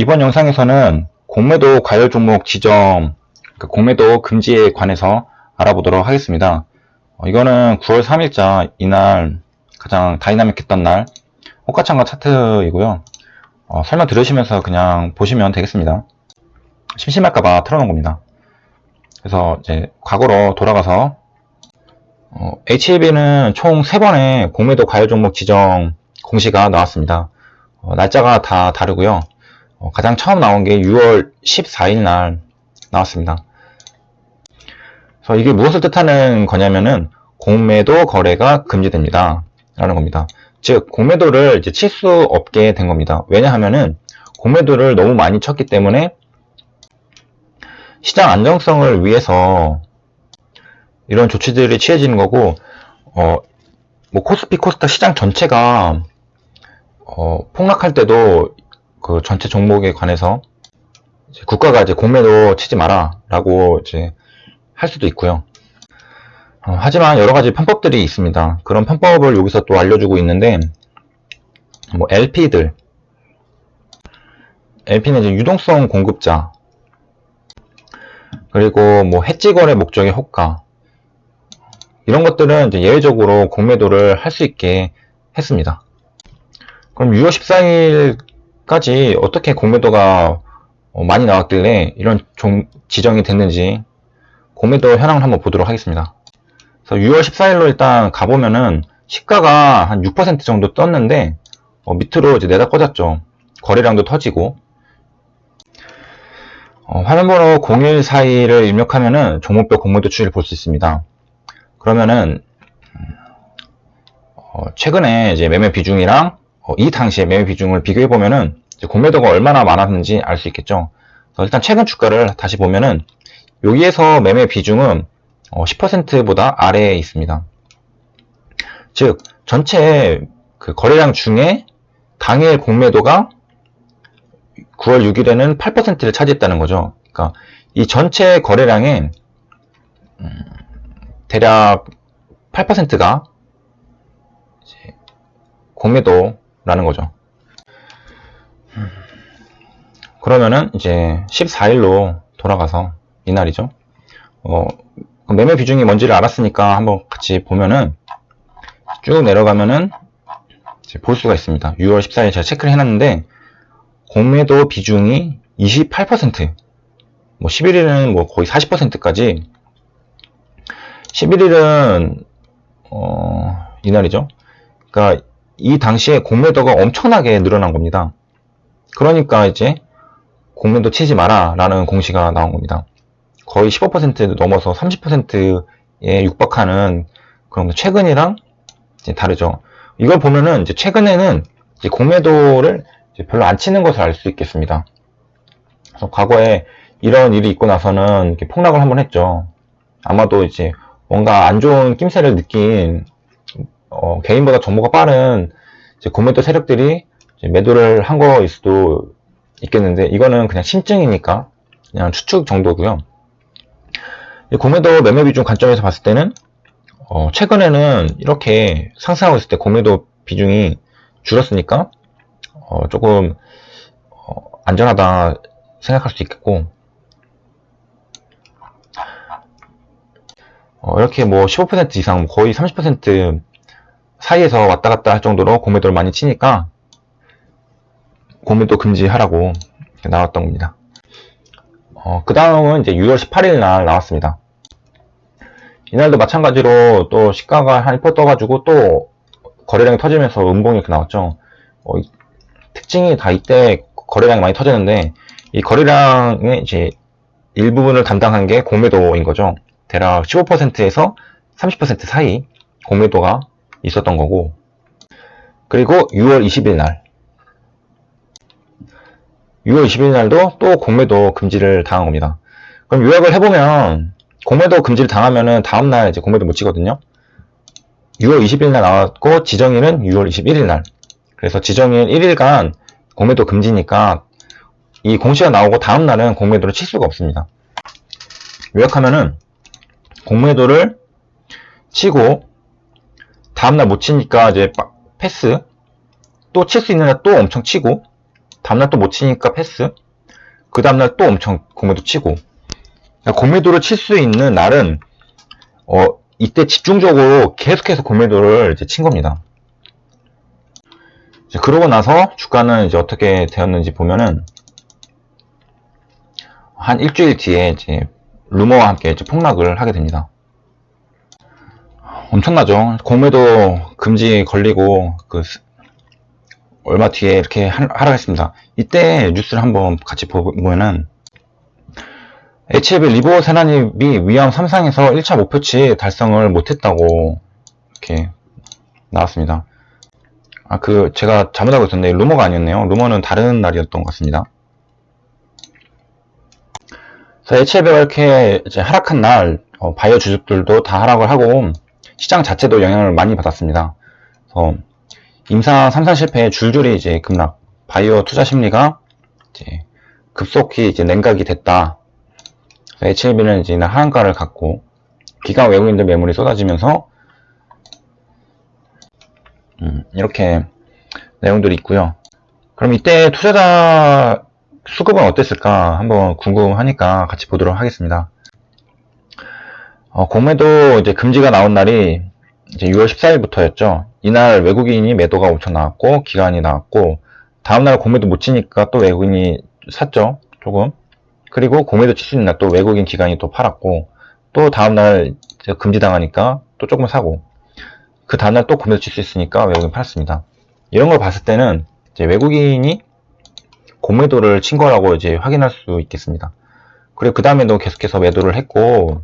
이번 영상에서는 공매도 과열 종목 지정, 그 공매도 금지에 관해서 알아보도록 하겠습니다. 어, 이거는 9월 3일자 이날 가장 다이나믹했던 날 호가창과 차트이고요. 어, 설명 들으시면서 그냥 보시면 되겠습니다. 심심할까봐 틀어놓은 겁니다. 그래서 이제 과거로 돌아가서 어, HLB는 총 3번의 공매도 과열 종목 지정 공시가 나왔습니다. 어, 날짜가 다 다르고요. 어, 가장 처음 나온 게 6월 14일 날 나왔습니다. 그래서 이게 무엇을 뜻하는 거냐면은 공매도 거래가 금지됩니다. 라는 겁니다. 즉 공매도를 이제 칠 수 없게 된 겁니다. 왜냐하면은 공매도를 너무 많이 쳤기 때문에 시장 안정성을 위해서 이런 조치들이 취해지는 거고 어, 뭐 코스피 코스닥 시장 전체가 어, 폭락할 때도 그 전체 종목에 관해서 이제 국가가 이제 공매도 치지 마라라고 이제 할 수도 있고요. 어, 하지만 여러 가지 편법들이 있습니다. 그런 편법을 여기서 또 알려주고 있는데 뭐 LP들 LP는 이제 유동성 공급자 그리고 뭐 해지 거래 목적의 호가 이런 것들은 이제 예외적으로 공매도를 할 수 있게 했습니다. 그럼 6월 14일 까지 어떻게 공매도가 어, 많이 나왔길래 이런 종- 지정이 됐는지 공매도 현황을 한번 보도록 하겠습니다. 그래서 6월 14일로 일단 가보면은 시가가 한 6% 정도 떴는데 어, 밑으로 이제 내다 꽂았죠. 거래량도 터지고 어, 화면번호 0142를 입력하면은 종목별 공매도 추이를 볼 수 있습니다. 그러면은 음, 어, 최근에 이제 매매 비중이랑 어, 이 당시에 매매 비중을 비교해 보면은 공매도가 얼마나 많았는지 알 수 있겠죠. 일단 최근 주가를 다시 보면은 여기에서 매매 비중은 어, 10%보다 아래에 있습니다. 즉 전체 그 거래량 중에 당일 공매도가 9월 6일에는 8%를 차지했다는 거죠. 그러니까 이 전체 거래량의 음, 대략 8%가 공매도 라는 거죠. 음, 그러면은 이제 14일로 돌아가서 이날이죠. 어, 그 매매 비중이 뭔지를 알았으니까 한번 같이 보면은 쭉 내려가면은 이제 볼 수가 있습니다. 6월 14일 제가 체크를 해놨는데 공매도 비중이 28%, 뭐 11일은 뭐 거의 40%까지 11일은 어, 이날이죠. 그러니까 이 당시에 공매도가 엄청나게 늘어난 겁니다. 그러니까 이제 공매도 치지 마라 라는 공시가 나온 겁니다. 거의 15% 넘어서 30%에 육박하는 그런 최근이랑 이제 다르죠. 이걸 보면은 이제 최근에는 이제 공매도를 이제 별로 안 치는 것을 알 수 있겠습니다. 그래서 과거에 이런 일이 있고 나서는 폭락을 한번 했죠. 아마도 이제 뭔가 안 좋은 낌새를 느낀 어, 개인보다 정보가 빠른 이제 공매도 세력들이 매도를 한 거일 수도 있겠는데 이거는 그냥 심증이니까 그냥 추측 정도고요. 이 공매도 매매 비중 관점에서 봤을 때는 어, 최근에는 이렇게 상승하고 있을 때 공매도 비중이 줄었으니까 어, 조금 어, 안전하다 생각할 수 있겠고 어, 이렇게 뭐 15% 이상 거의 30% 사이에서 왔다 갔다 할 정도로 공매도를 많이 치니까 공매도 금지하라고 나왔던 겁니다. 어, 그 다음은 이제 6월 18일 날 나왔습니다. 이날도 마찬가지로 또 시가가 한1% 떠가지고 또 거래량이 터지면서 음봉이 이렇게 나왔죠. 어, 이- 특징이 다 이때 거래량이 많이 터지는데 이 거래량의 이제 일부분을 담당한 게 공매도인 거죠. 대략 15%에서 30% 사이 공매도가 있었던 거고 그리고 6월 20일 날 6월 20일 날도 또 공매도 금지를 당한 겁니다. 그럼 요약을 해보면 공매도 금지를 당하면은 다음날 이제 공매도 못 치거든요. 6월 20일 날 나왔고 지정일은 6월 21일 날. 그래서 지정일 1일간 공매도 금지니까 이 공시가 나오고 다음날은 공매도를 칠 수가 없습니다. 요약하면은 공매도를 치고 다음날 못 치니까 이제 빠- 패스 또 칠 수 있는 날 또 엄청 치고 다음날 또 못 치니까 패스. 그 다음날 또 엄청 공매도 치고. 그러니까 공매도를 칠 수 있는 날은, 어, 이때 집중적으로 계속해서 공매도를 이제 친 겁니다. 이제 그러고 나서 주가는 이제 어떻게 되었는지 보면은, 한 일주일 뒤에 이제 루머와 함께 이제 폭락을 하게 됩니다. 엄청나죠. 공매도 금지 걸리고 그 스- 얼마 뒤에 이렇게 하- 하락했습니다. 이때 뉴스를 한번 같이 보면은 HLB 리보 세난입이 위험 3상에서 1차 목표치 달성을 못했다고 이렇게 나왔습니다. 아, 그, 제가 잘못 알고 있었는데, 루머가 아니었네요. 루머는 다른 날이었던 것 같습니다. 그래서 HLB가 이렇게 하락한 날, 어, 바이오 주식들도 다 하락을 하고, 시장 자체도 영향을 많이 받았습니다. 그래서 임상 3상 실패에 줄줄이 이제 급락, 바이오 투자 심리가 이제 급속히 이제 냉각이 됐다. HLB는 이제 하한가를 갖고 기관 외국인들 매물이 쏟아지면서 음, 이렇게 내용들이 있고요. 그럼 이때 투자자 수급은 어땠을까 한번 궁금하니까 같이 보도록 하겠습니다. 어, 공매도 이제 금지가 나온 날이 이제 6월 14일부터였죠. 이날 외국인이 매도가 엄청 나왔고, 기간이 나왔고, 다음날 공매도 못 치니까 또 외국인이 샀죠. 조금. 그리고 공매도 칠 수 있는 날 또 외국인 기관이 또 팔았고, 또 다음날 금지당하니까 또 조금 사고, 그 다음날 또 공매도 칠 수 있으니까 외국인 팔았습니다. 이런 걸 봤을 때는 이제 외국인이 공매도를 친 거라고 이제 확인할 수 있겠습니다. 그리고 그 다음에도 계속해서 매도를 했고,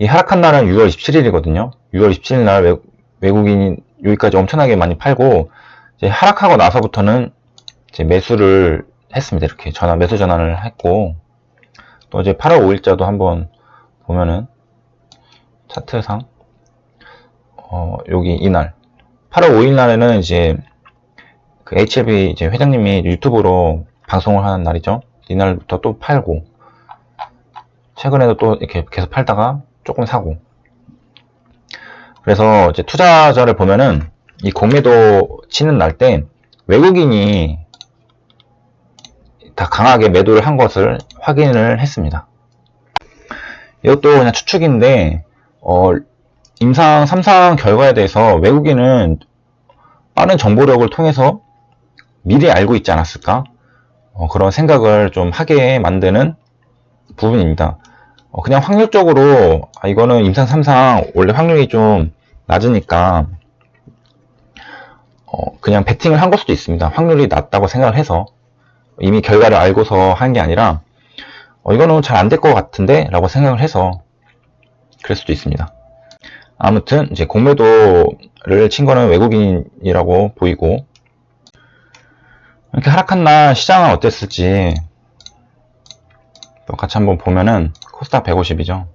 이 하락한 날은 6월 27일이거든요. 6월 27일 날 외, 외국인이 여기까지 엄청나게 많이 팔고 이제 하락하고 나서부터는 매수를 했습니다. 이렇게 전환 매수 전환을 했고 또 이제 8월 5일자도 한번 보면은 차트상 어 여기 이날 8월 5일 날에는 이제 그 HLB 이제 회장님이 유튜브로 방송을 하는 날이죠. 이날부터 또 팔고 최근에도 또 이렇게 계속 팔다가 조금 사고. 그래서 이제 투자자를 보면은 이 공매도 치는 날 때 외국인이 다 강하게 매도를 한 것을 확인을 했습니다. 이것도 그냥 추측인데, 어, 임상 3상 결과에 대해서 외국인은 빠른 정보력을 통해서 미리 알고 있지 않았을까? 어, 그런 생각을 좀 하게 만드는 부분입니다. 어, 그냥 확률적으로 아, 이거는 임상 3상 원래 확률이 좀 낮으니까 어, 그냥 베팅을 한 걸 수도 있습니다. 확률이 낮다고 생각을 해서 이미 결과를 알고서 한 게 아니라 어, 이거는 잘 안 될 것 같은데 라고 생각을 해서 그럴 수도 있습니다. 아무튼 이제 공매도를 친 거는 외국인이라고 보이고 이렇게 하락한 날 시장은 어땠을지 또 같이 한번 보면은 코스닥 150이죠.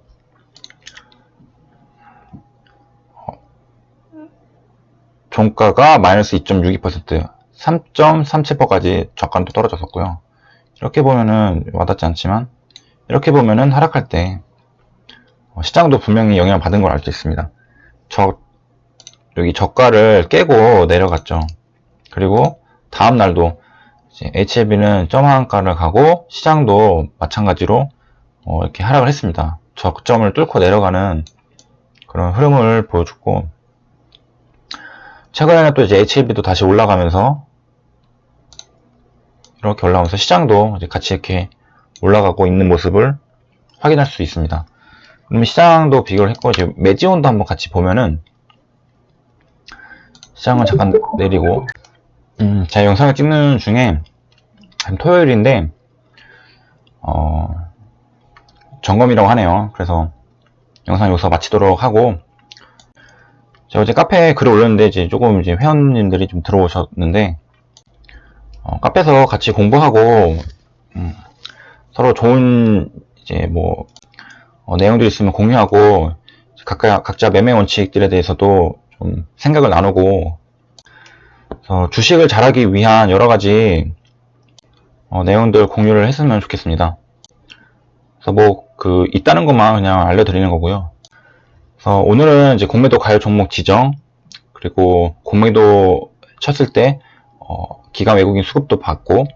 종가가 마이너스 2.62%, 3.37%까지 저가도 떨어졌었고요. 이렇게 보면은 와닿지 않지만 이렇게 보면은 하락할 때 어, 시장도 분명히 영향을 받은 걸 알 수 있습니다. 저 여기 저가를 깨고 내려갔죠. 그리고 다음 날도 HLB는 점한가를 가고 시장도 마찬가지로 어, 이렇게 하락을 했습니다. 저점을 뚫고 내려가는 그런 흐름을 보여줬고 최근에는 또 이제 HLB도 다시 올라가면서 이렇게 올라오면서 시장도 같이 이렇게 올라가고 있는 모습을 확인할 수 있습니다. 그러면 시장도 비교를 했고 이제 매지온도 한번 같이 보면은 시장은 잠깐 내리고 음, 제가 영상을 찍는 중에 한 토요일인데 어, 점검이라고 하네요. 그래서 영상 여기서 마치도록 하고 제가 어제 카페에 글을 올렸는데 이제 조금 이제 회원님들이 좀 들어오셨는데 어, 카페에서 같이 공부하고 음, 서로 좋은 이제 뭐 어, 내용들이 있으면 공유하고 각각 각자 매매 원칙들에 대해서도 좀 생각을 나누고 어, 주식을 잘하기 위한 여러 가지 어, 내용들 공유를 했으면 좋겠습니다. 그래서 뭐 그 있다는 것만 그냥 알려드리는 거고요. 그래서 오늘은 이제 공매도 가요 종목 지정 그리고 공매도 쳤을 때 어, 기관 외국인 수급도 받고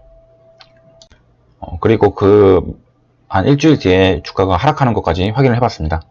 어, 그리고 그 한 일주일 뒤에 주가가 하락하는 것까지 확인을 해봤습니다.